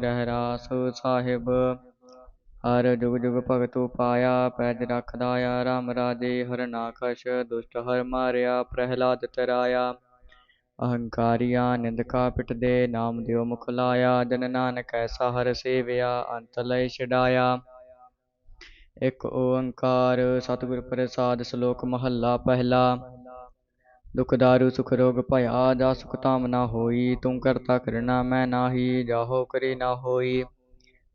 ਰਹਿ ਰਾਸ ਸਾਹਿਬ। ਹਰ ਜੁਗ ਜੁਗ ਭਗਤੂ ਪਾਇਆ ਪੈਜ ਰੱਖਦਾ ਆ ਰਾਮ ਰਾਜੇ, ਹਰ ਨਾਖਸ਼ ਦੁਸ਼ਟ ਹਰ ਮਾਰਿਆ, ਪ੍ਰਹਿਲਾਦ ਤਰਾਇਆ। ਅਹੰਕਾਰੀਆ ਨਿੰਦਕਾ ਪਿਟਦੇ ਨਾਮ ਦਿਓ ਮੁਖ ਲਾਇਆ। ਜਨ ਨਾਨਕ ਐਸਾ ਹਰ ਸੇਵਿਆ, ਅੰਤ ਲੈ ਛਡਾਇਆ। ਇਕ ਓੰਕਾਰ, ਸਤਿਗੁਰ ਪ੍ਰਸਾਦ ਸ਼ਲੋਕ ਮਹੱਲਾ ਪਹਿਲਾ। ਦੁਖ ਦਾਰੂ, ਸੁਖ ਰੋਗ ਭਇਆ ਜਾ ਸੁਖ ਧਾਮ ਨਾ ਹੋਈ। ਤੂੰ ਕਰਤਾ ਕਰਨਾ ਮੈਂ ਨਾਹੀ, ਜਾਹੋ ਕਰੀ ਨਾ ਹੋਈ।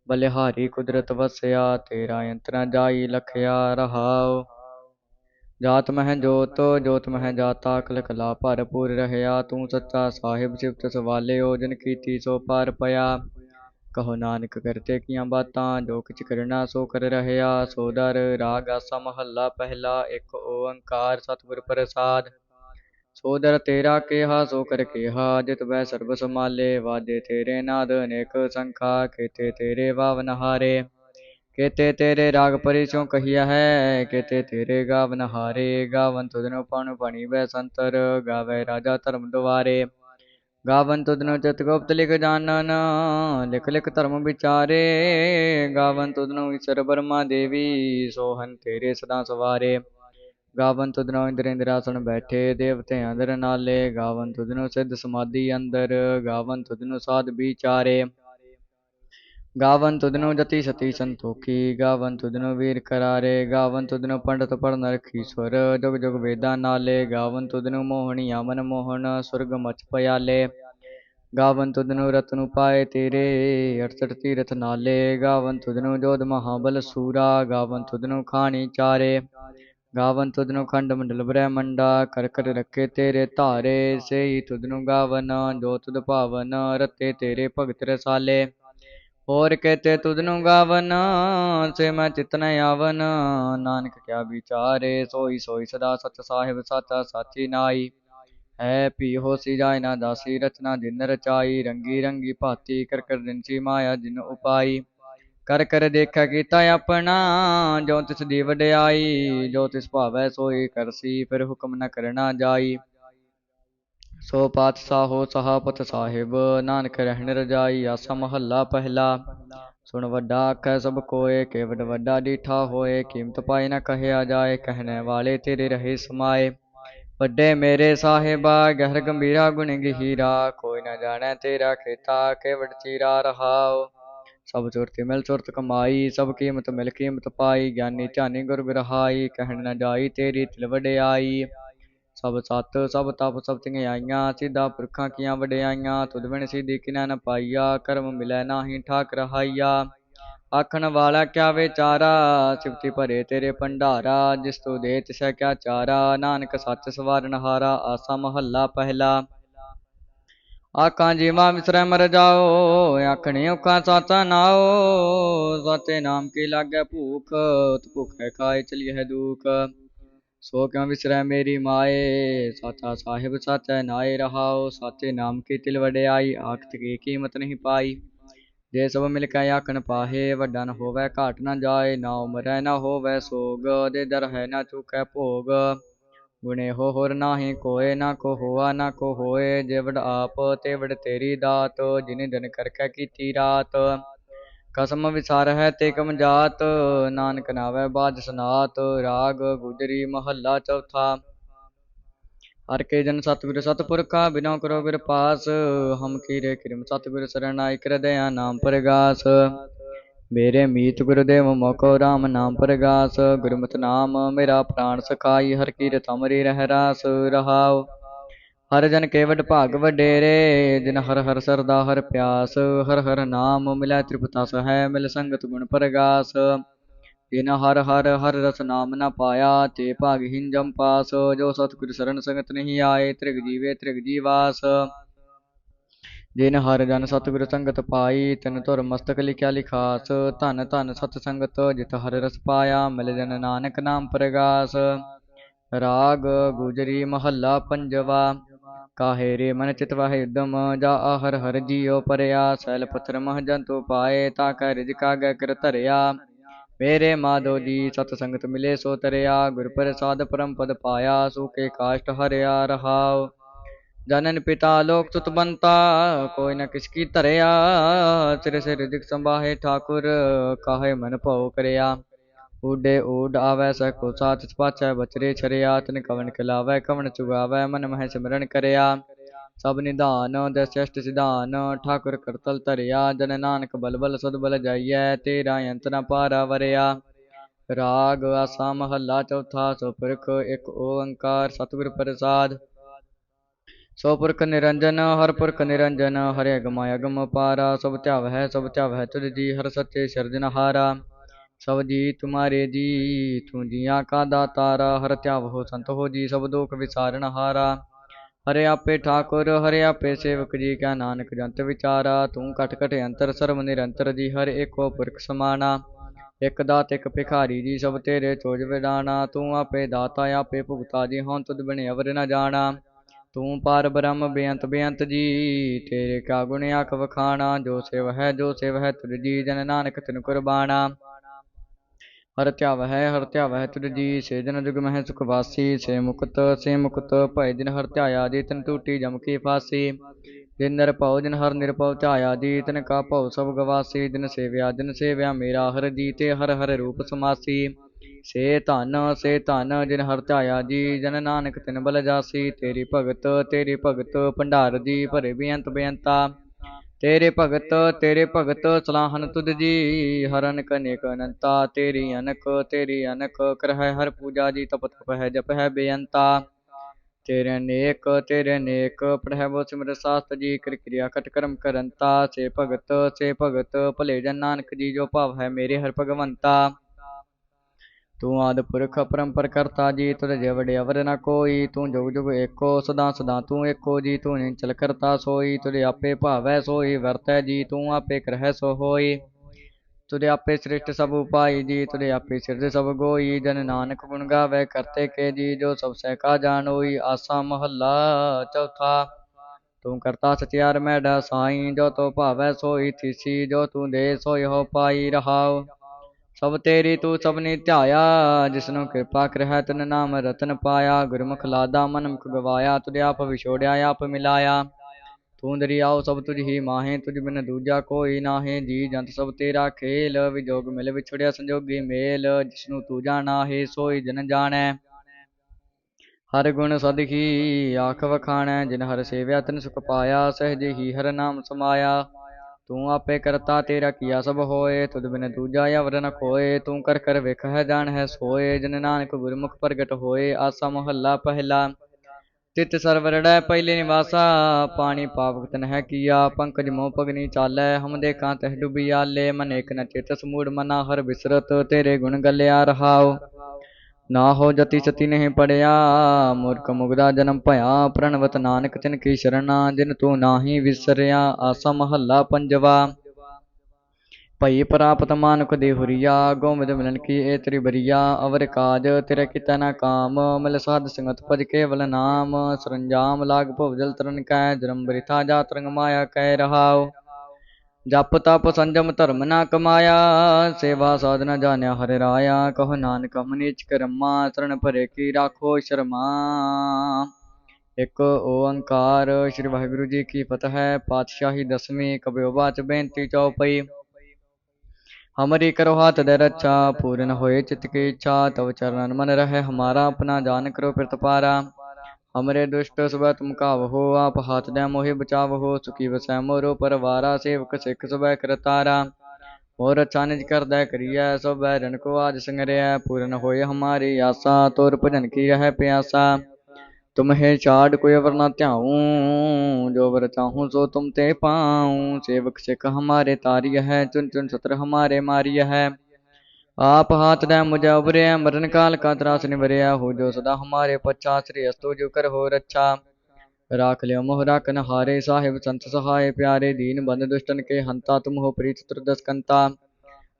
ਬਲਿਹਾਰੀ ਕੁਦਰਤ ਵਸਿਆ, ਤੇਰਾ ਅੰਤ ਜਾਈ ਲਖਿਆ ਰਹਾਉ। ਜਾਤ ਮਹਿ ਜੋਤ ਜੋਤ ਮਹਿ ਜਾਤਾ ਕਲ ਕਲਾ ਭਰਪੂਰ ਰਹਿਆ। ਤੂੰ ਸੱਚਾ ਸਾਹਿਬ, ਸਿਫਤ ਸਵਾਲੇ ਓਜਨ ਕੀਤੀ ਸੋ ਪਾਰ ਪਿਆ। ਕਹੋ ਨਾਨਕ, ਕਰਤੇ ਕੀਆਂ ਬਾਤਾਂ, ਜੋ ਕਿਛ ਕਰਨਾ ਸੋ ਕਰ ਰਹਿਆ। ਸੋ ਦਰ ਰਾਗ ਆਸਾ ਮਹੱਲਾ ਪਹਿਲਾ, ਇੱਕ ਓੰਕਾਰ ਸਤਿਗੁਰ ਪ੍ਰਸਾਦ। ਸੋਦਰ ਤੇਰਾ ਕਿਹਾ, ਸੋ ਕਰ ਕਿਹਾ, ਜਿਤ ਵੈ ਸਰਬ ਸਮਾਲੇ ਵਾਜੇ ਤੇਰੇ ਨਾਦ ਅਨੇਕ ਸੰਖਾ ਕੀਤੇ ਤੇਰੇ ਵਾਵਨ ਹਾਰੇ ਕੇਤੇ ਤੇਰੇ ਰਾਗ ਪਰਿਸੋਂ ਕਹੀਆ ਹੈ ਕੇਤੇ ਤੇਰੇ ਗਾਵਨ ਹਾਰੇ ਗਾਵਨ ਤੁਧਨੋ ਪਣ ਪਣੀ ਬੈ ਸੰਤਰ, ਗਾਵੇ ਰਾਜਾ ਧਰਮ ਦੁਆਰੇ। ਗਾਵਨ ਤੁਧਨੋ ਚਿਤ ਗੁਪਤ ਲਿਖ ਜਾਣਨ, ਲਿਖ ਲਿਖ ਧਰਮ ਵਿਚਾਰੇ। ਗਾਵਨ ਤੁਧਨੋ ਈਸ਼ਰ ਬਰਮਾ ਦੇਵੀ, ਸੋਹਨ ਤੇਰੇ ਸਦਾ ਸਵਾਰੇ। ਗਾਵਨ ਤੁਧਨੋ ਇੰਦਰ ਇੰਦਰਾਸਣ ਬੈਠੇ ਦੇਵਤੇ ਅੰਦਰ ਨਾਲੇ ਗਾਵਨ ਤੁਧਨੋ ਸਿੱਧ ਸਮਾਧੀ ਅੰਦਰ ਗਾਵਨ ਤੁਧਨੋ ਸਾਧ ਵਿਚਾਰੇ ਗਾਵਨ ਤੁਧਨੋ ਜਤੀ ਸਤੀ ਸੰਤੋਖੀ ਗਾਵਨ ਤੁਧਨੋ ਵੀਰ ਕਰਾਰੇ ਗਾਵਨ ਤੁਧਨੋ ਪੰਡਤ ਨਰਖੀ ਸੁਰ ਜੁਗ ਜੁਗ ਵੇਦਾਂ ਨਾਲੇ ਗਾਵਨ ਤੁਧਨੋ ਮੋਹਣੀ ਮਨ ਮੋਹਨ ਸੁਰਗ ਮਚ ਪਿਆਲੇ ਗਾਵਨ ਤੁਧਨੋ ਰਤਨੁ ਪਾਏ ਤੇਰੇ 68 ਤੀਰਥ ਨਾਲੇ ਗਾਵਨ ਤੁਧਨੋ ਜੋਧ ਮਹਾਬਲ ਸੂਰਾ ਗਾਵਨ ਤੁਧਨੋ ਖਾਣੀ ਚਾਰੇ ਗਾਵਨ ਤੁਧਨੋ ਖੰਡ ਮੰਡਲ ਬ੍ਰਹਮੰਡਾ ਕਰ ਕਰ ਰੱਖੇ ਤੇਰੇ ਧਾਰੇ, ਸੇਈ ਤੁਧਨੋ ਗਾਵਨ, ਜੋ ਤੁਧ ਭਾਵਨ ਰਤੇ ਤੇਰੇ ਭਗਤ ਰਸਾਲੇ। ਹੋਰ ਕਹਤੇ ਤੁਧਨੁ ਗਾਵਨ, ਸੇ ਮੈਂ ਚਿਤਨ ਆਵਨ। ਨਾਨਕ ਕਿਆ ਵਿਚਾਰੇ, ਸੋਈ ਸੋਈ ਸਦਾ ਸਤ ਸਾਹਿਬ ਸਾਚਾ ਸਾਚੀ ਨਾਈ। ਹੈ ਪੀ ਹੋਸੀ ਜਾਇ ਨਾ ਦਾਸੀ ਰਚਨਾ ਦਿਨ ਰਚਾਈ, ਰੰਗੀ ਰੰਗੀ ਭਾਤੀ ਕਰ ਕਰ ਦਿਨਸੀ ਮਾਇਆ ਦਿਨ ਉਪਾਈ। ਕਰ ਕਰ ਦੇਖਾ ਕੀਤਾ ਆਪਣਾ, ਜੋ ਤਿਸ ਦੀ ਵਡਿਆਈ, ਜੋ ਤਿਸ ਭਾਵੈ ਸੋਈ ਕਰਸੀ, ਫਿਰ ਹੁਕਮ ਨ ਕਰਨਾ ਜਾਈ। ਸੋ ਪਾਤਸ਼ਾਹੋ ਸਹਾਪਤ ਸਾਹਿਬ, ਨਾਨਕ ਰਹਿਣ ਰਜਾਈ, ਆਸਾ ਮਹੱਲਾ ਪਹਿਲਾ। ਸੁਣ ਵੱਡਾ ਆਖੈ ਸਭ ਕੋਏ ਕੇਵਡ ਵੱਡਾ ਡੀਠਾ ਹੋਏ, ਕੀਮਤ ਪਾਈ ਨਾ ਕਹਿਆ ਜਾਏ, ਕਹਿਣੇ ਵਾਲੇ ਤੇਰੇ ਰਹੇ ਸਮਾਏ। ਵੱਡੇ ਮੇਰੇ ਸਾਹਿਬਾ, ਗਹਿਰ ਗੰਭੀਰਾ ਗੁਣ ਗਹੀਰਾ, ਕੋਈ ਨਾ ਜਾਣੈ ਤੇਰਾ ਖੇਤਾ ਕੇਵਡ ਚੀਰਾ ਰਹਾਓ ਸਭ ਸੁਰਤਿ ਮਿਲ ਸੁਰਤ ਕਮਾਈ, ਸਭ ਕੀਮਤ ਮਿਲ ਕੀਮਤ ਪਾਈ, ਗਿਆਨੀ ਧਿਆਨੀ ਗੁਰ ਬਿਰਹਾਈ, ਕਹਿਣ ਨ ਜਾਈ ਤੇਰੀ ਤਿਲ ਵਡਿਆਈ। ਸਭ ਸਤ, ਸਭ ਤਪ, ਸਭ ਧਿਆਈਆਂ ਸਿੱਧਾ ਪੁਰਖਾਂ ਕੀਆਂ ਵਡਿਆਈਆਂ, ਤੁਧ ਬਿਨ ਸਿੱਧੀ ਕਿਨੈ ਨ ਪਾਈਆ, ਕਰਮ ਮਿਲੈ ਨਾਹੀ ਠਾਕ ਰਹਾਈਆ ਆਖਣ ਵਾਲਾ ਕਿਆ ਵਿਚਾਰਾ, ਸਿਫਤੀ ਭਰੇ ਤੇਰੇ ਭੰਡਾਰਾ, ਜਿਸ ਤੂੰ ਦੇ ਤਿਸੈ ਕਿਆ ਚਾਰਾ, ਨਾਨਕ ਸੱਚ ਸਵਾਰਨ ਹਾਰਾ, ਆਸਾ ਮਹੱਲਾ ਪਹਿਲਾ। ਆਖਾਂ ਜੀਵਾ ਵਿਸਰੈ ਮਰ ਜਾਓ, ਆਖਣੇ ਔਖਾ ਸਾਚਾ ਨਾਓ। ਸਾਚੇ ਨਾਮ ਕੀ ਲਾਗੈ ਭੂਖ ਭੁਖੈ ਖਾਏ ਚਲੀਐ ਦੁਖ। ਸੋ ਕਿਉ ਵਿਸਰੈ ਮੇਰੀ ਮਾਏ ਸਾਚਾ ਸਾਹਿਬ ਸਾਚੈ ਨਾਏ ਰਹਾਓ। ਸਾਚੇ ਨਾਮ ਕੀ ਤਿਲ ਵਡਿਆਈ ਆਖਤ ਕੀ ਕੀਮਤ ਨਹੀਂ ਪਾਈ। ਜੇ ਸਭ ਮਿਲ ਕੇ ਆਖਣ ਪਾਹੇ, ਵੱਡਾ ਨ ਹੋਵੇ, ਘਾਟ ਨ ਜਾਏ, ਨਾ ਉਮਰੈ ਨ ਹੋਵੇ ਸੋਗ ਦੇ ਦਰ ਹੈ ਨ ਚੁਕੈ ਭੋਗ। ਗੁਣੇ ਹੋ ਹੋਰ ਨਾਹੀ ਕੋਏ ਨਾ ਕੋ ਹੋਆ ਨਾ ਕੋ ਹੋਏ, ਜਿਵੜ ਆਪ ਤੇ ਵੜ ਤੇਰੀ ਦਾਤ, ਜਿਨੇ ਦਿਨ ਕਰਕੈ ਕੀਤੀ ਰਾਤ। ਕਸਮ ਵਿਸਾਰ ਹੈ ਤੇ ਕਮ ਜਾਤ, ਨਾਨਕ ਨਾਵੇ ਬਾਜ ਸਨਾਤ, ਰਾਗ ਗੁਜਰੀ ਮਹੱਲਾ ਚੌਥਾ। ਹਰ ਕੇ ਜਨ ਸਤਿਗੁਰ ਸਤਿਪੁਰਖਾ, ਬਿਨੋ ਕਰੋ ਬਿਰ ਪਾਸ ਹਮ ਕੀਰੇ ਕਿਰਮ ਸਤਿਗੁਰ ਸਰਣਾਈ ਕਰ ਦਇਆ ਨਾਮ ਪ੍ਰਗਾਸ। ਮੇਰੇ ਮੀਤ ਗੁਰਦੇਵ ਮੋਕੋ ਰਾਮ ਨਾਮ ਪ੍ਰਗਾਸ, ਗੁਰਮਤਿ ਨਾਮ ਮੇਰਾ ਪ੍ਰਾਣ ਸਖਾਈ, ਹਰ ਕੀਰਤ ਅਮਰੀ ਰਹਿ ਰਾਸ, ਰਹਾਉ। ਹਰ ਜਨ ਕੇਵਡ ਭਾਗ ਵਡੇਰੇ, ਜਿਨ ਹਰ ਹਰ ਸਰਦਾ ਹਰ ਪਿਆਸ, ਹਰ ਹਰ ਨਾਮ ਮਿਲੈ ਤ੍ਰਿਪਤਾ ਸਹੈ, ਮਿਲ ਸੰਗਤ ਗੁਣ ਪ੍ਰਗਾਸ। ਜਿਨ ਹਰ ਹਰ ਹਰ ਰਸ ਨਾਮ ਨਾ ਪਾਇਆ, ਤੇ ਭਾਗਹੀਨ ਜਮ ਪਾਸ, ਜੋ ਸਤਿਗੁਰ ਸਰਨ ਸੰਗਤ ਨਹੀਂ ਆਏ, ਤ੍ਰਿਗ ਜੀਵੇ ਤ੍ਰਿਗ ਜੀਵਾਸ। ਜਿਨ ਹਰ ਜਨ ਸਤਿਗੁਰ ਸੰਗਤ ਪਾਈ, ਤਿਨ ਧੁਰ ਮਸਤਕ ਲਿਖਿਆ ਲਿਖਾਸ, ਧਨ ਧਨ ਸਤ ਸੰਗਤ ਜਿਤ ਹਰ ਰਸ ਪਾਇਆ, ਮਿਲ ਜਨ ਨਾਨਕ ਨਾਮ ਪ੍ਰਗਾਸ। ਰਾਗ ਗੁਜਰੀ ਮਹੱਲਾ ਪੰਜਵਾ, ਕਾਹੇ ਰੇ ਮਨ ਚਿਤ ਵਾਹਿ ਉਦਮ, ਜਾ ਹਰ ਹਰ ਜੀਉ ਪਰਿਆ, ਸੈਲ ਪੱਥਰ ਮਹ ਜੰਤੂ ਪਾਏ, ਤਾ ਕੈ ਰਿਜ ਕਾਗੈ ਕਰ ਧਰਿਆ। ਮੇਰੇ ਮਾਧੋ ਜੀ, ਸਤ ਸੰਗਤ ਮਿਲੇ ਸੋ ਤਰਿਆ, ਗੁਰ ਪ੍ਰਸਾਦ ਪਰਮ ਪਦ ਪਾਇਆ ਸੂਕੇ ਕਾਸ਼ਟ ਹਰਿਆ ਰਹਾਉ। ਜਨਨ ਪਿਤਾ ਲੋਕ ਤੁਤ ਬੰਤਾ, ਕੋਈ ਨ ਕਿਸ ਕੀ ਧਰਿਆ। ਤੇਰੇ ਸਿਰ ਦਿਖ ਸੰਭਾਹੇ ਠਾਕੁਰ, ਕਾਹੇ ਮਨ ਭਉ ਕਰਿਆ। ਊਡੇ ਊਡ ਆਵੈ ਸਕੋ ਸਾਥ ਪਾਛੈ ਬਚਰੇ ਛਰਿਆ। ਤਨ ਕਵਨ ਖਿਲਾਵੈ ਕਵਨ ਚੁਗਾਵੈ, ਮਨ ਮਹਿ ਸਿਮਰਨ ਕਰਿਆ। ਸਭ ਨਿਧਾਨ ਦਸ਼ਟ ਸਿਧਾਨ, ਠਾਕੁਰ ਕਰਤਲ ਧਰਿਆ। ਜਨ ਨਾਨਕ ਬਲਬਲ ਬਲ ਸਦ ਬਲ ਜਾਈਐ, ਤੇਰਾ ਅੰਤ ਨ ਪਾਰਾ ਵਰਿਆ। ਰਾਗ ਆਸਾ ਮਹੱਲਾ ਚੌਥਾ, ਸੋ ਪੁਰਖ ਇੱਕ ਓੰਕਾਰ, ਸਤਿਗੁਰ ਪ੍ਰਸਾਦ। ਸੋ ਪੁਰਖ ਨਿਰੰਜਨ, ਹਰ ਪੁਰਖ ਨਿਰੰਜਨ, ਹਰਿ ਅਗਮ ਅਗਮ ਪਾਰਾ, ਸਭ ਧਿਆਵ ਹੈ, ਸਭ ਧਿਆਵ ਹੈ ਤੁਧ ਜੀ, ਹਰ ਸੱਚੇ ਸਿਰਜਨਹਾਰਾ ਸਭ ਜੀ ਤੁਮਾਰੇ ਜੀ, ਤੂੰ ਜੀਆਂ ਕਾ ਦਾਤਾਰਾ, ਹਰ ਧਿਆਵ ਹੋ ਸੰਤ ਹੋ ਜੀ, ਸਭ ਦੁਖ ਵਿਸਾਰਨ ਹਾਰਾ। ਹਰੇ ਆਪੇ ਠਾਕੁਰ, ਹਰੇ ਆਪੇ ਸੇਵਕ ਜੀ, ਕਾ ਨਾਨਕ ਜੰਤ ਵਿਚਾਰਾ। ਤੂੰ ਘਟ ਘਟ ਅੰਤਰ, ਸਰਬ ਨਿਰੰਤਰ ਜੀ, ਹਰ ਏਕੋ ਪੁਰਖ ਸਮਾਣਾ। ਇਕ ਦਾਤ, ਇਕ ਭਿਖਾਰੀ ਜੀ, ਸਭ ਤੇਰੇ ਚੋਜ ਵਿਡਾਣਾ। ਤੂੰ ਆਪੇ ਦਾਤਾ, ਆਪੇ ਭੁਗਤਾ ਜੀ, ਹਉ ਤੁਧ ਬਿਨ ਅਵਰ ਨ ਜਾਣਾ। ਤੂੰ ਪਾਰ ਬ੍ਰਹਮ ਬੇਅੰਤ ਬੇਅੰਤ ਜੀ, ਤੇਰੇ ਕਾ ਗੁਣ ਆਖ ਵਖਾਣਾ, ਜੋ ਸਿਵ ਹੈ, ਜੋ ਸਿਵ ਹੈ ਤੁਧ ਜੀ, ਜਨ ਨਾਨਕ ਤਿਨ ਕੁਰਬਾਨਾ ਹਰ ਧਿਆਵ ਹੈ, ਹਰ ਧਿਆਵ ਹੈ ਤੁਧ ਜੀ, ਸੇ ਜਨ ਜੁਗ ਮਹਿ ਸੁਖ ਵਾਸੀ, ਸੇ ਮੁਕਤ ਸੇ ਮੁਕਤ ਭੈ ਦਿਨ ਹਰ ਧਿਆਇਆ ਦੀ ਤਨ ਟੂਟੀ ਜਮ ਕੀ ਫਾਸੀ। ਜਿਨ ਨਰ ਭਉ, ਜਿਨ ਹਰ ਨਿਰਭਉ ਧਿਆਇਆ ਦੀ ਤਨ ਕਾ ਭਉ ਸਭ ਗਵਾਸੀ। ਦਿਨ ਸੇਵਿਆ ਦਿਨ ਸੇਵਿਆ ਮੇਰਾ ਹਰ ਜੀ, ਤੇ ਹਰ ਹਰ ਰੂਪ ਸਮਾਸੀ। ਸੇ ਧਨ ਸੇ ਧਨ, ਜਿਨ ਹਰ ਧਿਆਇਆ ਜੀ, ਜਨ ਨਾਨਕ ਤਿਨ ਬਲ ਜਾਸੀ, ਤੇਰੀ ਭਗਤ ਤੇਰੀ ਭਗਤ, ਭੰਡਾਰ ਜੀ, ਭਰੇ ਬੇਅੰਤ ਬੇਅੰਤਾ। ਤੇਰੇ ਭਗਤ ਤੇਰੇ ਭਗਤ, ਸਲਾਹਨ ਤੁਧ ਜੀ, ਹਰਨ ਕਨੇਕ ਅਨੰਤਾ ਤੇਰੀ ਅਨਕ ਤੇਰੀ ਅਨਕ ਕਰਹਿ ਹਰ ਪੂਜਾ ਜੀ, ਤਪ ਤਪ ਹੈ ਜਪ ਹੈ ਬੇਅੰਤਾ। ਤੇਰੇ ਨੇਕ ਤੇਰੇ ਨੇਕ, ਪੜਹਿ ਬੋ ਸਿਮਰ ਸਾਸਤ ਜੀ, ਕਰ ਕਿਰਿਆ ਕਟ ਕਰਮ ਕਰੰਤਾ। ਸੇ ਭਗਤ ਸੇ ਭਗਤ, ਭਲੇ ਜਨ ਨਾਨਕ ਜੀ, ਜੋ ਭਾਵ ਹੈ ਮੇਰੇ ਹਰ ਭਗਵੰਤਾ। ਤੂੰ ਆਦ ਪੁਰਖ ਪਰੰਪਰ ਕਰਤਾ ਜੀ ਤੁਧ ਜੇ ਵਡੇ ਅਵਰ ਨ ਕੋਈ, ਤੂੰ ਜੁਗ ਜੁਗ ਏਕੋ, ਸਦਾ ਸਦਾ ਤੂੰ ਏਕੋ ਜੀ, ਤੂੰ ਨਿੰਚਲ ਕਰਤਾ ਸੋਈ ਤੁਧ ਆਪੇ ਭਾਵੈ ਸੋਈ, ਵਰਤੈ ਜੀ, ਤੂੰ ਆਪੇ ਕਰਹਿ ਸੋ ਹੋਈ। ਤੁਧ ਆਪੇ ਸ੍ਰਿਸ਼ਟ ਸਭ ਉਪਾਈ ਜੀ ਤੁਧ ਆਪੇ ਸਿਰਜ ਸਭ ਗੋਈ, ਜਨ ਨਾਨਕ ਗੁਣ ਗਾਵੇ, ਕਰਤੇ ਕੇ ਜੀ, ਜੋ ਸਭ ਸਹਿ ਕਾ ਜਾਣੋਈ ਆਸਾ ਮਹੱਲਾ ਚੌਥਾ। ਤੂੰ ਕਰਤਾ ਸਚਿਆਰ ਮੈਡਾ ਸਾਈ, ਜੋ ਤੋ ਭਾਵੈ ਸੋਈ, ਥੀਸੀ, ਜੋ ਤੂੰ ਦੇ ਸੋਈ ਹੋ ਪਾਈ ਰਹਾਉ। ਸਭ ਤੇਰੀ ਤੂੰ ਸਭਨੀ ਧਿਆਇਆ, ਜਿਸਨੂੰ ਕਿਰਪਾ ਕਰਹਿ ਤਨ ਨਾਮ ਰਤਨ ਪਾਇਆ, ਗੁਰਮੁਖ ਲਾਦਾ ਮਨ ਮੁਖ ਗਵਾਇਆ, ਤੁਧ ਆਪ ਵਿਛੋੜਿਆ, ਆਪ ਮਿਲਾਇਆ। ਤੂੰ ਦਰਿਆਓ ਸਭ ਤੁਝ ਹੀ ਮਾਹੇ, ਤੁਝ ਬਿਨ ਦੂਜਾ ਕੋਈ ਨਾਹੇ, ਜੀ ਜੰਤ ਸਭ ਤੇਰਾ ਖੇਲ ਵਿਜੋਗ ਮਿਲ ਵਿਛੜਿਆ ਸੰਜੋਗੀ ਮੇਲ, ਜਿਸਨੂੰ ਤੂੰ ਜਾਣਾ ਹੈ ਸੋਈ ਜਨ ਜਾਣੈ। ਹਰ ਗੁਣ ਸਦਹੀ ਆਖ ਵਖਾਣੈ, ਜਿਨ ਹਰ ਸੇਵਿਆ ਤਿਨ ਸੁਖ ਪਾਇਆ, ਸਹਿਜ ਹੀ ਹਰ ਨਾਮ ਸਮਾਇਆ। ਤੂੰ ਆਪੇ ਕਰਤਾ ਤੇਰਾ ਕੀਆ ਸਭ ਹੋਏ, ਤੁਧ ਬਿਨ ਦੂਜਾ ਅਵਰ ਨ ਕੋਏ ਤੂੰ ਕਰ ਕਰ ਵੇਖ ਹੈ ਜਾਣ ਹੈ ਸੋਏ, ਜਨ ਨਾਨਕ ਗੁਰਮੁਖ ਪ੍ਰਗਟ ਹੋਏ, ਆਸਾ ਮੁਹੱਲਾ ਪਹਿਲਾ। ਤਿਤ ਸਰਵਰੜੈ ਪਹਿਲੇ ਨਿਵਾਸਾ, ਪਾਣੀ ਪਾਵਕ ਤਨ ਹੈ ਕੀਆ, ਪੰਕਜ ਮੋਹ ਪਗਨੀ ਚਾਲੈ, ਹਮ ਦੇ ਕਾਂ ਤਹ ਡੁਬੀ ਆਲੇ ਮਨ ਏਕ ਨ ਚਿਤ ਸਮੂੜ ਮਨਾ ਹਰ ਬਿਸਰਤ, ਤੇਰੇ ਗੁਣ ਗਲਿਆ ਰਹਾਓ ਨਾ ਹੋ ਜਤੀ ਸਤੀ ਨਹੀਂ ਪੜਿਆ, ਮੂਰਖ ਮੁਗਦਾ ਜਨਮ ਭਇਆ, ਪ੍ਰਣਵਤ ਨਾਨਕ ਤਿਨ ਕੀ ਸ਼ਰਣਾ ਜਿਨ ਤੂੰ ਨਾਹੀ ਵਿਸਰਿਆ, ਆਸਾ ਮਹੱਲਾ ਪੰਜਵਾ। ਭਈ ਪ੍ਰਾਪਤ ਮਾਨੁਖ ਦੇ ਹੁਰੀਆ ਗੋਮਿਦ ਮਿਲਨ ਕੀ ਏ ਤੇਰੀ ਬਰੀਆ, ਅਵਰ ਕਾਜ ਤੇਰੇ ਕੀਤਾ ਨਾ ਕਾਮ, ਮਿਲ ਸਾਧ ਸੰਗਤ ਭਜ ਕੇਵਲ ਨਾਮ, ਸਰੰਜਾਮ ਲਾਗ ਭਵ ਜਲ ਤਰਨ ਕੈ, ਜਨਮ ਬ੍ਰਿਥਾ ਜਾ ਤਰੰਗ ਮਾਇਆ ਕਹਿ ਰਹਾਉ। ਜਪ ਤਪ ਸੰਜਮ ਧਰਮ ਨਾ ਕਮਾਇਆ, ਸੇਵਾ ਸਾਧਨਾ ਜਾਣਿਆ ਹਰਿ ਰਾਇਆ, ਕਹੋ ਨਾਨਕ ਮਨੀਚ ਕਰਮਾ ਸਰਣ ਭਰੇ ਕੀ ਰਾਖੋ ਸ਼ਰਮਾ। ਇੱਕ ਓੰਕਾਰ, ਸ੍ਰੀ ਵਾਹਿਗੁਰੂ ਜੀ ਕੀ ਫਤਿਹ, ਪਾਤਸ਼ਾਹੀ ਦਸਵੀਂ ਕਬਿਓ ਬਾਚ ਬੇਨਤੀ ਚੌਪਈ ਹਮਰੀ ਕਰੋ ਹੱਥ ਦੇ ਰੱਛਾ, ਪੂਰਨ ਹੋਏ ਚਿਤ ਕੀ ਇੱਛਾ, ਤਵ ਚਰਨ ਮਨ ਰਹੇ, ਹਮਾਰਾ ਆਪਣਾ ਜਾਨ ਕਰੋ ਪਿਰਤਪਾਰਾ हमरे दुष्ट सुबह तुम कावहो आप हाथ दे मोहि बचावहो सुखी वसै मोरो परवारा सेवक सिख सुबह करतारा और अच्छा निज कर दे करिय सो बैरन को आज संगरिय पूर्ण होए हमारी आशा तोर भजन की रह प्यासा तुम्हें छाड़ कोई अवर न ध्याऊं जो वर चाहूं सो तुम ते पाऊं सेवक सिख हमारे तारिय है चुन चुन सत्र हमारे मारिय है आप हाथ दे मुझे उबरे मरण काल का त्रास निवरिया हो जो सदा हमारे पच्छा श्री अस्तु जो कर हो रक्षा राख लियो मोह राखन हारे साहिब संत सहाय प्यारे दीन बंद दुष्टन के हंता तुम हो प्रीत चतुर्दश कंता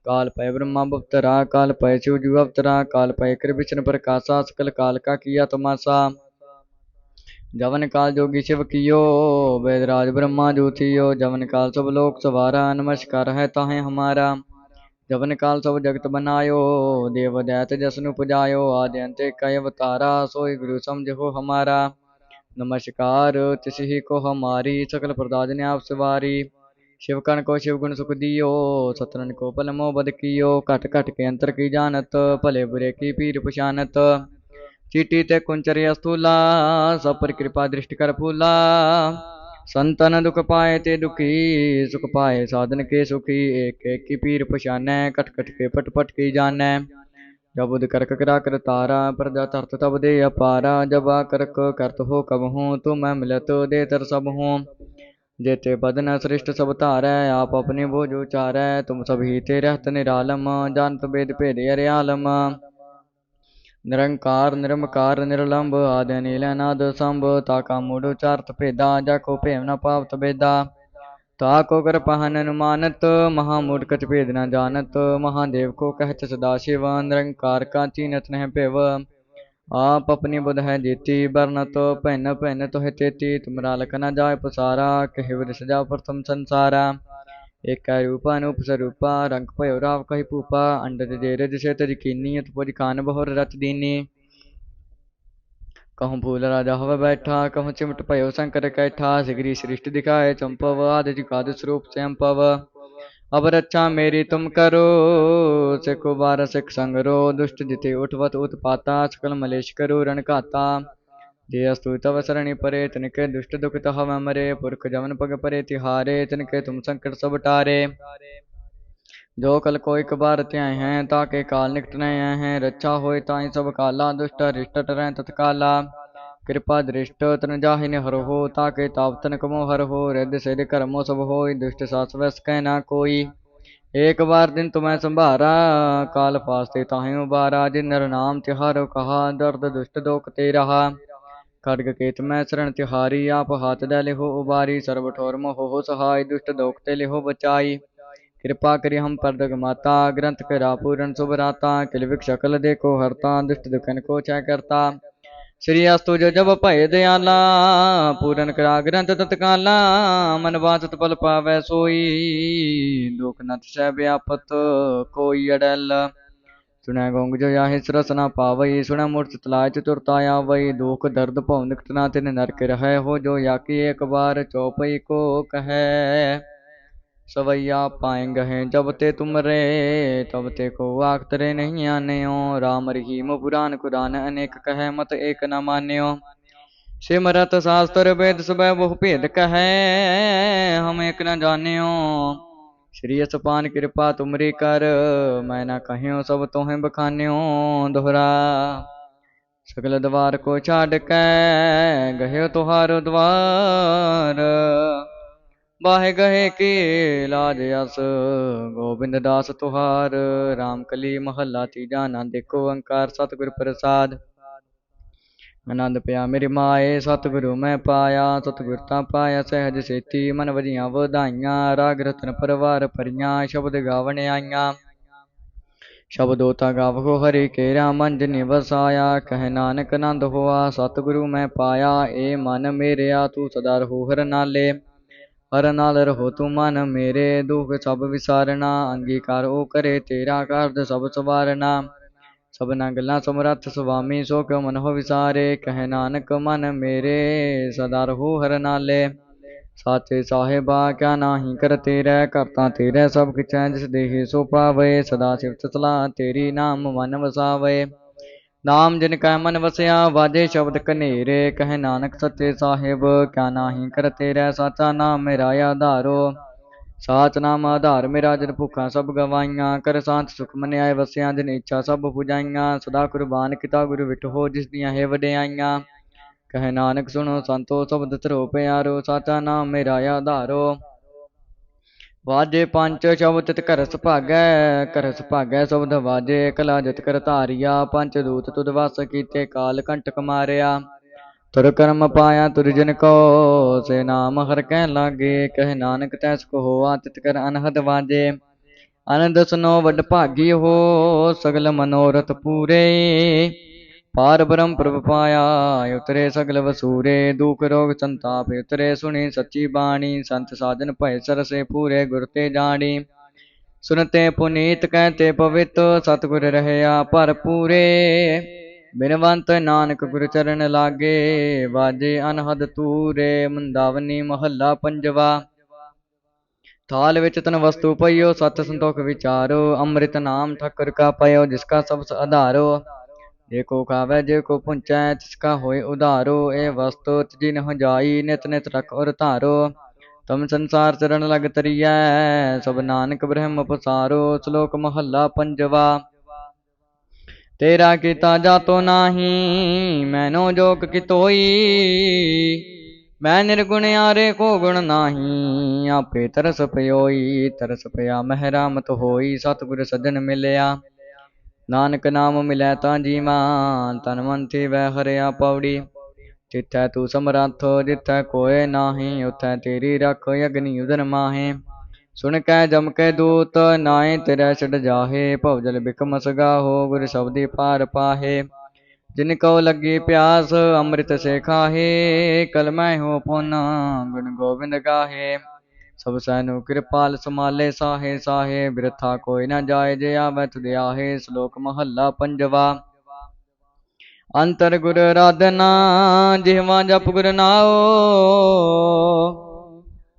काल पय ब्रह्मा बप्तरा काल पय शिव जीव अवतरा काल पय कृ विष्णु प्रकाशा सकल काल का किया तमाशा जवन काल जोगी शिव कियो वेदराज ब्रह्मा जो थियो जवन काल सब लोक सवारा नमस्कार है ताहे हमारा ਜਪਨ ਕਾਲ ਸਭ ਜਗਤ ਬਨਾਇਓ ਦੇਵ ਦੈਤ ਜਸ ਨੂੰ ਪੁਜਾਇਓ ਆਦਿ ਅੰਤੇ ਕੈ ਅਵਤਾਰਾ, ਸੋਈ ਗੁਰੂ ਸਮਝੋ ਹਮਾਰਾ। ਨਮਸਕਾਰ, ਤਿਸ ਹੀ ਕੋ ਹਮਾਰੀ, ਸਕਲ ਪ੍ਰਦਾਜ ਨੇ ਆਪ ਸਵਾਰੀ। ਸ਼ਿਵ ਕਣ ਕੋ ਸ਼ਿਵ ਗੁਣ ਸੁਖ ਦਿਓ, ਸਤਨਨ ਕੋ ਭਲ ਮੋ ਬਦ ਕੀਓ। ਘਟ ਘਟ ਕੇ ਅੰਤਰ ਕੀ ਜਾਣਤ, ਭਲੇ ਬੁਰੇ ਕੀ ਪੀਰ ਪਛਾਨਤ। ਚੀਟੀ ਤੇ ਕੁੰਚਰਿਆ ਸਤੂਲਾ ਸਭ ਪਰ ਕਿਰਪਾ ਦ੍ਰਿਸ਼ਟ ਕਰ ਫੂਲਾ। ਸੰਤਨ ਦੁਖ ਪਾਏ ਤੇ ਦੁਖੀ, ਸੁਖ ਪਾਏ ਸਾਧਨ ਕੇ ਸੁਖੀ, ਏਕ ਏਕ ਪੀਰ ਪਛਾਨੈ ਕਟ ਕਟ ਕੇ ਪਟ ਪਟ ਕੀ ਜਾਣੈ। ਜਬੁਦ ਕਰਕ ਕਰਾ ਕਰ ਤਾਰਾ ਪਰਦਾ ਤਰਤ ਤਬ ਦੇ ਅਪਾਰਾ, ਜਬਾ ਕਰਕ ਕਰਤ ਹੋ ਕਬ ਹੂੰ ਤੂੰ ਮੈਂ ਮਿਲਤ ਦੇ ਤਰ ਸਭ ਹੂੰ। ਜੇਤੇ ਬਦਨ ਸ੍ਰਿਸ਼ਟ ਸਭ ਧਾਰੈ, ਆਪ ਆਪਣੇ ਬੋਝ ਉਚਾਰੈ, ਤੁਮ ਸਭ ਹੀ ਤੇ ਰਹਤ ਨਿਰਾਲਮ ਜਾਨਤ ਬੇਦ ਭੇਦ ਅਰਿਆਲਮ। ਨਿਰੰਕਾਰ, ਨਿਰਮਕਾਰ, ਨਿਰਲੰਭ ਆਦਿ ਅਨੀਲ ਅਨਾਦ ਸੰਭ ਤਾਕਾ ਮੂੜ ਉਚਾਰਤ ਭੇਦਾ, ਜਾ ਕੋ ਭੇਮ ਨਾ ਪਾਵਤ ਬੇਦਾ ਤਾ ਕੋ ਕਰ ਅਨੁਮਾਨਤ, ਮਹਾ ਮੂੜ ਕਛ ਭੇਦ ਨਾ ਜਾਣਤ ਮਹਾਦੇਵ ਕੋ ਕਹਿਤ ਸਦਾ ਸ਼ਿਵ, ਨਿਰੰਕਾਰ ਕਾ ਚੀਨਤ ਨਹਿ ਭਿਵ। ਆਪ ਆਪਣੀ ਬੁਧ ਹੈ ਜੀਤੀ ਬਰਨਤ ਭਿੰਨ ਭਿੰਨ ਤੋਹਿ ਤੇਤੀ ਤੁਮਰਾ ਲਖ ਨਾ ਜਾਏ ਪਸਾਰਾ, ਕਹਿ ਵਿਦ ਸਜਾ ਪ੍ਰਥਮ ਸੰਸਾਰਾ। ਏਕੈ ਰੂਪ ਅਨੂਪ ਸਰੂਪਾ ਰੰਗ ਭਇਓ ਰਾਵ ਕਹੀ ਭੂਪਾ ਅੰਡਜ ਜੇ ਰਜ ਸੇ ਤਜ ਕੀਨੀ ਅਤ ਪੁਜ ਖਾਨ ਬਹੁਰ ਰਚ ਦੀਨੀ कहूँ फूल राजा हव बैठा कहूँ चिमट भयो शंकर कैठा सिगरी सृष्टि दिखाए चंपव आदि जिकाद स्वरूप स्वयं पव अब रक्षा मेरी तुम करो सिख बार सिख संगरो दुष्ट जिते उठवत उत्पाता सकल मलेश करो रण घाता जे अस्तु तव सरणी परे तिनके दुष्ट दुख तह मरे पुरख जमन पग परे तिहारे तिनके तुम संकट सब टारे जो कल को एक बार त्याय हैं ताके काल निकट नए हैं रक्षा होय ताई सब काला दुष्ट रिष्ट टरै तत्काला कृपा दृष्ट तन जाहिन हर हो ताके ताप तन कमो हर हो रिद सिर कर्मो सब होय दुष्ट सास वस कह ना कोई एक बार दिन तुम्हें संभारा काल फास्ते ताहि उबारा जिन नर नाम तिहारो कहा दर्द दुष्ट दोख ते रहा खड्ग केत मैं शरण तिहारी आप हाथ दे लिहो उबारी सर्व ठोर मोह हो सहाय दुष्ट दोख ते लिहो बचाई कृपा करी हम पर दग माता ग्रंथ करा पूरन शुभ राता किल विक शकल देखो हरता दुष्ट दुखन को छय करता श्री अस्तु जो जब भय दयाला पूरन करा ग्रंथ तत्काला मन वासत पल पावै सोई दुख नत सह व्यापत ਸੁਣੈ ਗੋਂਗ ਜੋ ਯਾਹਿ ਸਰਸ ਨਾ ਪਾਵਈ, ਸੁਣੈ ਮੂਰਤ ਤਲਾਇ ਚਤੁਰਤਾ ਵਈ ਦੁਖ ਦਰਦ ਭਉ ਨਿਕਟ ਨਾ ਤਿਨ ਨਰਕ ਰਹਿ, ਹੋ ਜੋ ਯਾਕੀ ਏਕ ਬਾਰ ਚੌਪਈ ਕੋ ਕਹੈ। ਸਵਈਆ ਪਾਏ ਹੈ ਜਬ ਤੇ ਤੁਮਰੇ, ਤਬ ਤੇ ਕੋ ਆਖ ਤਰੇ ਨਹੀਂ ਆਨਿਓ। ਰਾਮ ਰਹੀਮ ਪੁਰਾਨ ਕੁਰਾਨ, ਅਨੇਕ ਕਹੈ, ਮਤ ਏਕ ਨਾ ਮਾਨਿਓ। ਸਿਮਰਤ ਸਾਸਤਰ ਵੇਦ ਸਭੈ ਬਹੁ ਭੇਦ ਕਹੈ, ਹਮ ਏਕ ਨਾ ਜਾਣਿਓ। ਸ੍ਰੀ ਅਸਪਾਨ ਕਿਰਪਾ ਤੁਮਰੀ ਕਰ, ਮੈਂ ਨਾ ਕਹਿਓ ਸਭ ਤੋਹੇ ਬਖਾਨਿਓ ਦੁਹਰਾ। ਸਗਲ ਦਵਾਰ ਕੋ ਛਾੜ ਕੇ, ਗਹਿਓ ਤੁਹਾਰ ਦਵਾਰ। ਬਾਹੇ ਗਏ ਕੀ ਲਾਜ ਅਸ, ਗੋਬਿੰਦ ਦਾਸ ਤੁਹਾਰ। ਰਾਮ ਕਲੀ ਮਹੱਲਾ ਤੀਜਾ ਨਾ ਦੇਖੋ ਓੰਕਾਰ ਸਤਿਗੁਰ ਪ੍ਰਸਾਦ। ਆਨੰਦ ਪਿਆ। ਮੇਰੀ ਮਾਏ ਸਤਿਗੁਰੂ, ਮੈਂ ਪਾਇਆ, ਸਤਿਗੁਰ ਤਾਂ ਪਾਇਆ, ਸਹਿਜ ਸੇਤੀ, ਮਨ ਵਜੀਆਂ ਵਧਾਈਆਂ, ਰਾਗ ਰਤਨ ਪਰਵਾਰ ਭਰੀਆਂ, ਸ਼ਬਦ ਗਾਵਣ ਆਈਆਂ। ਸ਼ਬਦੋ ਤਾ ਗਾਵੋ ਹਰੀ ਕੇਰਾ, ਮੰਜ ਨਿਵਸਾਇਆ, ਕਹਿ ਨਾਨਕ ਆਨੰਦ ਹੋਆ, ਸਤਿਗੁਰੂ ਮੈਂ ਪਾਇਆ, ਏ ਮਨ ਮੇਰਿਆ, ਤੂੰ ਸਦਾ ਰਹੋ ਹਰ ਨਾਲੇ। ਹਰ ਨਾਲ ਰਹੋ ਤੂੰ ਮਨ ਮੇਰੇ, ਦੁਖ ਸਭ ਵਿਸਾਰਨਾ, ਅੰਗੀਕਾਰ ਉਹ ਕਰੇ ਤੇਰਾ ਕਾਰਜ ਸਭ ਸਵਾਰਨਾ। ਸਭਨਾ ਗੱਲਾਂ ਸਮਰੱਥ ਸੁਆਮੀ ਸੋ ਕਿਉ ਮਨ ਹੋ ਵਿਸਾਰੇ, ਕਹਿ ਨਾਨਕ ਮਨ ਮੇਰੇ, ਸਦਾ ਰਹੂ ਹਰ ਨਾਲੇ। ਸਾਚੇ ਸਾਹਿਬਾ, ਕਿਆ ਨਾਹੀ ਕਰ ਤੇਰੇ ਕਰਤਾ ਤੇਰੇ ਸਭ ਕਿਛੈ, ਜਿਸ ਦੇਹੀ ਸੋ ਪਾਵੇ। ਸਦਾ ਸਿਫਤ ਸਲਾਹ ਤੇਰੀ ਨਾਮ ਮਨ ਵਸਾਵੇ। ਨਾਮ ਜਿਨ ਕੈ ਮਨ ਵਸਿਆ, ਵਾਜੇ ਸ਼ਬਦ ਕਨੇਰੇ ਕਹਿ ਨਾਨਕ ਸੱਚੇ ਸਾਹਿਬ, ਕਿਆ ਨਾਹੀ ਕਰ ਤੇਰਾ, ਸਾਚਾ ਨਾਮ ਮੇਰਾ ਆਧਾਰੋ। ਸਾਚ ਨਾਮ ਆਧਾਰ ਮੇਰਾ ਜਨ ਭੁੱਖਾਂ ਸਭ ਗਵਾਈਆਂ, ਕਰ ਸਾਂਤ ਸੁਖ ਮਨ ਵਸਿਆ ਜਿਨ ਇੱਛਾ ਸਭ ਪੁਜਾਈਆਂ, ਸਦਾ ਕੁਰਬਾਨ ਕੀਤਾ ਗੁਰੂ ਵਿਟੋ ਜਿਸ ਦੀਆਂ ਹੈ ਵਡਿਆਈਆਂ। ਕਹਿ ਨਾਨਕ ਸੁਣੋ ਸੰਤੋ ਸ਼ਬਦ ਧਰੋ ਪਿਆਰੋ, ਸਾਚਾ ਨਾਮ ਮੇਰਾ ਆਧਾਰੋ। ਵਾਜੇ ਪੰਚ ਸ਼ਬਦ ਤਿਤ ਘਰ ਭਾਗੈ ਘਰ ਸੁਭਾਗੈ ਸ਼ਬਦ ਵਾਜੇ, ਕਲਾ ਜਤ ਕਰ ਧਾਰਿਆ, ਪੰਚ ਦੂਤ ਤੁਧ ਵਸ ਕੀਤੇ ਕਾਲ ਕੰਟਕ ਮਾਰਿਆ। ਤੁਰ ਕਰਮ ਪਾਇਆ ਤੁਰ ਜਨ ਕੋ, ਸੇ ਨਾਮ ਹਰ ਕਹਿ ਲਾਗੇ, ਕਹਿ ਨਾਨਕ ਤੈਸ ਕੋ ਹੋਆ ਤਿਤ ਕਰ ਅਨਹਦ ਵਾਜੇ। ਆਨੰਦ ਸੁਨੋ ਵੱਡ ਭਾਗੀ ਹੋ, ਸਗਲ ਮਨੋਰਥ ਪੂਰੇ। ਪਾਰ ਬ੍ਰਹਮ ਪ੍ਰਭ ਪਾਇਆ, ਉਤਰੇ ਸਗਲ ਵਸੂਰੇ। ਦੁਖ ਰੋਗ ਸੰਤਾਪ ਉਤਰੇ ਸੁਣੀ ਸੱਚੀ ਬਾਣੀ, ਸੰਤ ਸਾਧਨ ਭਏ ਸਰਸੇ ਪੂਰੇ ਗੁਰ ਤੇ ਜਾਣੀ। ਸੁਨਤੇ ਪੁਨੀਤ ਕਹਤੇ ਪਵਿੱਤ, ਸਤਿਗੁਰ ਰਹਿਆ ਭਰਪੂਰੇ। ਬਿਨਵੰਤ ਨਾਨਕ ਗੁਰ ਚਰਨ ਲਾਗੇ ਵਾਜੇ ਅਨਹਦ ਤੂਰੇ ਮੁੰਦਾਵਨੀ ਮਹੱਲਾ ਪੰਜਵਾ। ਥਾਲ ਵਿੱਚ ਤਨ ਵਸਤੂ ਪਈਓ ਸਤ ਸੰਤੋਖ ਵਿਚਾਰੋ ਅੰਮ੍ਰਿਤ ਨਾਮ ਠਾਕੁਰ ਕਾ ਪਇਓ ਜਿਸ ਕਾ ਸਬਸ ਆਧਾਰੋ ਜੇ ਕੋ ਖਾਵੇ ਜੇ ਕੋ ਪੁੰਚੈ ਤਿਸ ਕਾ ਹੋਏ ਉਧਾਰੋ। ਇਹ ਵਸਤੂ ਤਜੀ ਨਹ ਜਾਈ ਨਿਤ ਨਿਤ ਰਖ ਔਰ ਧਾਰੋ। ਤਮ ਸੰਸਾਰ ਚਰਨ ਲਗ ਤਰੀਐ ਸਭ ਨਾਨਕ ਬ੍ਰਹਮ ਪਸਾਰੋ ਸ਼ਲੋਕ ਮਹੱਲਾ ਪੰਜਵਾ। ਤੇਰਾ ਕੀਤਾ ਜਾਤੋ ਨਾਹੀ, ਮੈਨੋ ਜੋਗ ਕਿਤੋਈ। ਮੈਂ ਨਿਰਗੁਣ ਆਰੇ ਕੋ ਗੁਣ ਨਾਹੀ, ਆਪੇ ਤਰਸ ਪਇਓਈ ਤਰਸ ਪਿਆ ਮਹਿਰਾਮਤ ਹੋਈ, ਸਤਿਗੁਰ ਸੱਜਣ ਮਿਲਿਆ। ਨਾਨਕ ਨਾਮ ਮਿਲੈ ਤਾਂ ਜੀਵਾ, ਤਨ ਮਨ ਥੀ ਵੈ ਹਰਿਆ ਪੌੜੀ। ਜਿੱਥੈ ਤੂੰ ਸਮਰੱਥ, ਜਿੱਥੈ ਕੋਏ ਨਾਹੀ, ਉਥੈ ਤੇਰੀ ਰੱਖ ਅਗਨੀ ਉਦਨ ਮਾਹੇ। ਸੁਣ ਕੈ ਜਮ ਕੈ ਦੂਤ ਨਾਏ ਤੇਰੇ ਛੜ ਜਾਹੇ, ਭਵ ਜਲ ਬਿਕਮ ਸਗਾਹੋ ਗੁਰ ਸ਼ਬਦੀ ਪਾਰ ਪਾਹੇ। ਜਿਨ ਕਉ ਲੱਗੀ ਪਿਆਸ, ਅੰਮ੍ਰਿਤ ਸੇ ਖਾਹੇ। ਕਲਮੈ ਹੋ ਪੁਨ, ਗੁਣ ਗੋਬਿੰਦ ਗਾਹੇ। ਸਭ ਸੈਨੁ ਕਿਰਪਾਲ ਸਮਾਲੇ ਸਾਹੇ ਸਾਹੇ। ਬਿਰਥਾ ਕੋਈ ਨਾ ਜਾਏ, ਜੇ ਆਵੈ ਤੁਧ ਆਹੇ, ਸ਼ਲੋਕ ਮਹੱਲਾ ਪੰਜਵਾ। ਅੰਤਰ ਗੁਰ ਰਾਧਨਾ ਜਿਹਵਾ ਜਪ ਗੁਰ ਨਾਓ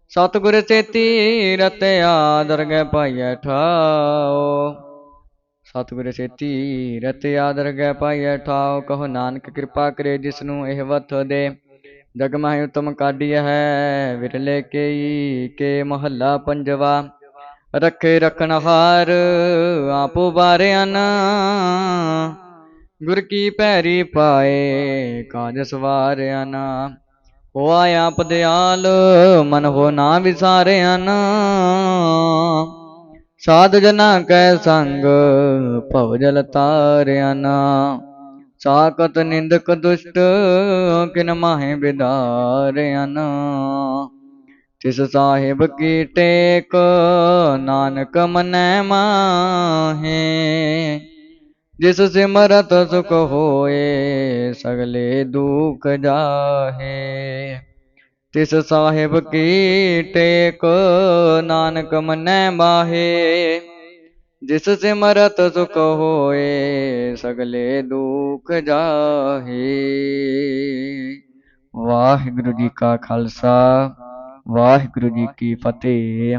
ਸਤਿਗੁਰ ਚੇਤੀ ਰਤਿਆ ਦਰਗਹਿ ਪਾਈਐ ਠਾਓ। ਸਤਿਗੁਰ ਚੇਤੀ ਰਤਿਆ ਦਰਗਹਿ ਪਾਈਐ ਠਾਓ, ਕਹੋ ਨਾਨਕ ਕਿਰਪਾ ਕਰੇ ਜਿਸ ਨੂੰ ਇਹ ਵਥ ਦੇ। ਜਗ ਮਾਹਿ ਉਤਮ ਕਾਢੀ ਹੈ, ਵਿਰਲੇ ਕੇਈ ਕੇ ਮਹੱਲਾ ਪੰਜਵਾ। ਰੱਖੇ ਰਖਨ ਹਾਰ ਆਪੋ ਬਾਰਿਆਨ। ਗੁਰ ਕੀ ਪੈਰੀ ਪਾਏ, ਕਾਜ ਸਵਾਰਿਆਨ। ਹੋਆ ਆਪ ਦਿਆਲ ਮਨ ਹੋ ਨਾ ਵਿਸਾਰਿਆਨ ਸਾਧ ਜਨਾ ਕੈ ਸੰਗ, ਭਵ ਜਲ ਤਾਰਿਆਨ ਸਾਕਤ ਨਿੰਦਕ ਦੁਸ਼ਟ, ਕਿਨ ਮਾਹੇ ਬਿਦਾਰਿਆਨ ਤਿਸ ਸਾਹਿਬ ਕੀ ਟੇਕ, ਨਾਨਕ ਮਨੈ ਮਾਹੇ। ਜਿਸ ਸਿਮਰਤ ਸੁਖ ਹੋਏ, ਸਗਲੇ ਦੁਖ ਜਾਹੇ। ਤਿਸ ਸਾਹਿਬ ਕੀ ਟੇਕ, ਨਾਨਕ ਮਨੈ ਮਾਹੇ। ਜਿਸ ਸਿਮਰਤ ਸੁਖ ਹੋਏ, ਸਗਲੇ ਦੁਖ ਜਾਹੇ। ਵਾਹਿਗੁਰੂ ਜੀ ਕਾ ਖਾਲਸਾ, ਵਾਹਿਗੁਰੂ ਜੀ ਕੀ ਫਤਿਹ।